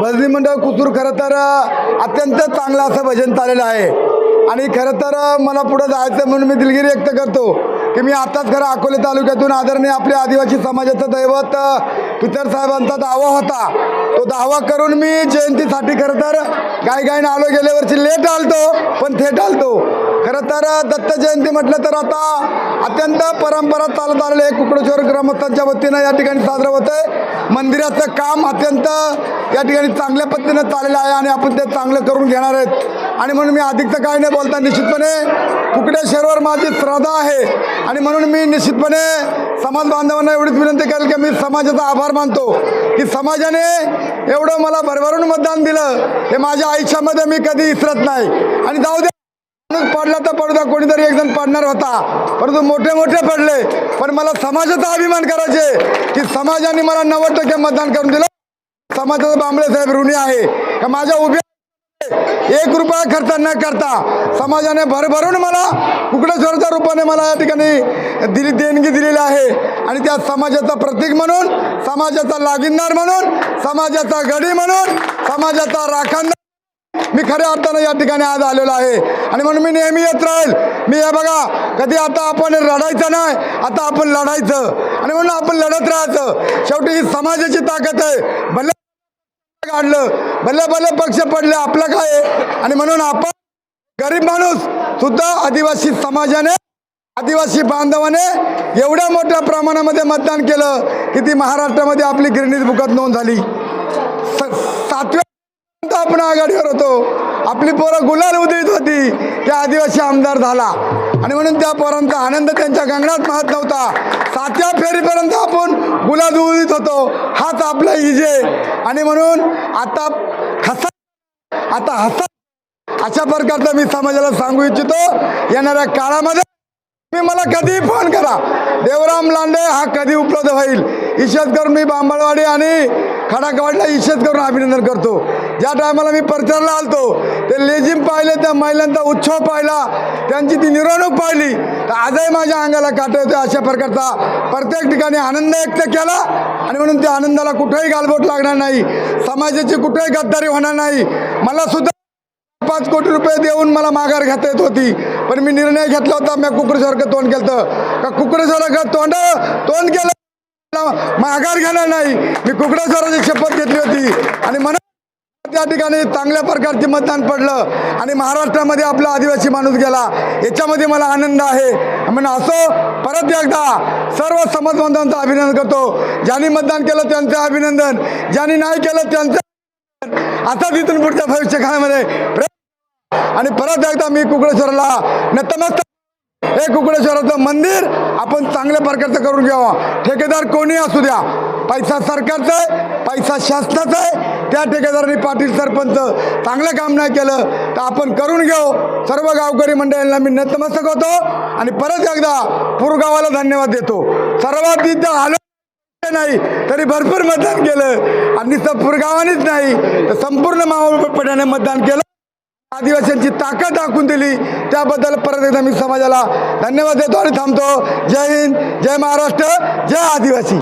भजनी मंडळ कुसूर खरं तर अत्यंत चांगलं असं भजन चाललेलं आहे. आणि खरं तर मला पुढं जायचं म्हणून मी दिलगिरी व्यक्त करतो की मी आताच खरं अकोले तालुक्यातून आदरणीय आपल्या आदिवासी समाजाचं दैवत पितर साहेबांचा दावा होता. तो दावा करून मी जयंतीसाठी खरं तर गाय गायनं आलो गेल्या वर्षी लेट आलतो पण थेट आलतो. तर दत्त जयंती म्हटलं तर आता अत्यंत परंपरा चालत आलेली आहे. कुकडेश्वर ग्रामस्थांच्या वतीनं या ठिकाणी साजरं होतं आहे. मंदिराचं काम अत्यंत या ठिकाणी चांगल्या पद्धतीनं चाललेलं आहे आणि आपण ते चांगलं करून घेणार आहेत. आणि म्हणून मी अधिकचं काय नाही बोलता निश्चितपणे कुकडेश्वरवर माझी श्रद्धा आहे. आणि म्हणून मी निश्चितपणे समाज बांधवांना एवढीच विनंती करेल की मी समाजाचा आभार मानतो की समाजाने एवढं मला भरभरून मतदान दिलं. हे माझ्या आयुष्यामध्ये मी कधी विसरत नाही. आणि जाऊ दे. माणूस पडला तर पडू द्या कोणीतरी एक जण पडणार होता. परंतु मोठे मोठे पडले. पण मला समाजाचा अभिमान करायचे की समाजाने मला नव्वद टक्के मतदान करून दिलं. समाजाचा बांबळे साहेब ऋणी आहे. का माझ्या उभ्या एक रुपया खर्च न करता समाजाने भरभरून मला कुकडेश्वरच्या रूपाने मला या ठिकाणी दिली देणगी दिलेली आहे. आणि त्या समाजाचा प्रतीक म्हणून समाजाचा लागिनदार म्हणून समाजाचा गडी म्हणून समाजाचा राखणदार मी खऱ्या अर्थानं या ठिकाणी आज आलेलो आहे. आणि म्हणून मी नेहमी येत राहील. मी हे बघा कधी आता आपण रडायचं नाही आता आपण लढायचं. आणि म्हणून आपण लढत राहायचं. शेवटी ही समाजाची ताकद आहे. भले काढलं भले भले पक्ष पडले आपलं काय आहे? आणि म्हणून आपण गरीब माणूस सुद्धा आदिवासी समाजाने आदिवासी बांधवाने एवढ्या मोठ्या प्रमाणामध्ये मतदान केलं की ती महाराष्ट्रामध्ये आपली गिरणी बुकात नोंद झाली. आपण आघाडीवर होतो. आपली पोरं गुलाल उधळीत होती. त्या आदिवासी आमदार झाला. आणि म्हणून त्या पोरांचा आनंद त्यांच्या गंगणात माहत नव्हता. सातव्या फेरीपर्यंत आपण गुलाल उधळीत होतो. हाच आपला इजे आणि म्हणून आता खसा आता हसा अशा प्रकारचं मी समाजाला सांगू इच्छितो. येणाऱ्या काळामध्ये तुम्ही मला कधी फोन करा. देवराम लांडे हा कधी उपलब्ध होईल? इशत करून मी बांबळवाडी आणि खडाकवाडीला इशत करून अभिनंदन करतो. ज्या टायमाला मी प्रचारला आलतो ते लेझिम पाहिले त्या महिलांचा उत्सव पाहिला त्यांची ती मिरवणूक पाहिली तर आजही माझ्या अंगाला काटे होते अशा प्रकारचा प्रत्येक ठिकाणी आनंद व्यक्त केला आणि म्हणून त्या आनंदाला कुठेही गालबोट लागणार नाही. समाजाची कुठेही गद्दारी होणार नाही. मला सुद्धा पाच कोटी रुपये देऊन मला माघार घेता येत होती. पण मी निर्णय घेतला होता मी कुकडेसारखं तोंड केलं का कुकडेसारखं तोंड तोंड केलं माघार घेणार नाही. मी कुकडेश्वराची शपथ घेतली होती. आणि म्हणून त्या ठिकाणी चांगल्या प्रकारचे मतदान पडलं. आणि महाराष्ट्रामध्ये आपला आदिवासी माणूस गेला. याच्यामध्ये मला आनंद आहे. म्हणून असो परत एकदा सर्व समाज बांधवांचं अभिनंदन करतो. ज्यांनी मतदान केलं त्यांचं अभिनंदन. ज्यांनी नाही केलं त्यांचं आता तिथून पुढच्या भविष्य काळामध्ये प्रे- आणि परत एकदा मी कुकडेश्वरला नतमस्त हे कुकडेश्वराचं मंदिर आपण चांगल्या प्रकारचं करून घ्यावं. ठेकेदार कोणी असू द्या. पैसा सरकारचा आहे पैसा शासनाचा आहे. त्या ठेकेदारांनी पाटील सरपंच चांगलं काम नाही केलं तर आपण करून घेऊ. सर्व गावकरी मंडळींना मी नतमस्तक होतो आणि परत एकदा पुरगावाला धन्यवाद देतो. सर्वात तिथं आलो नाही तरी भरपूर मतदान केलं. आणि नुसतं पुरगावानेच नाही तर संपूर्ण मावळपट्याने मतदान केलं. आदिवासींची ताकद दाखवून दिली. त्याबद्दल परत एकदा मी समाजाला धन्यवाद देतो आणि थांबतो. जय हिंद जय महाराष्ट्र जय आदिवासी.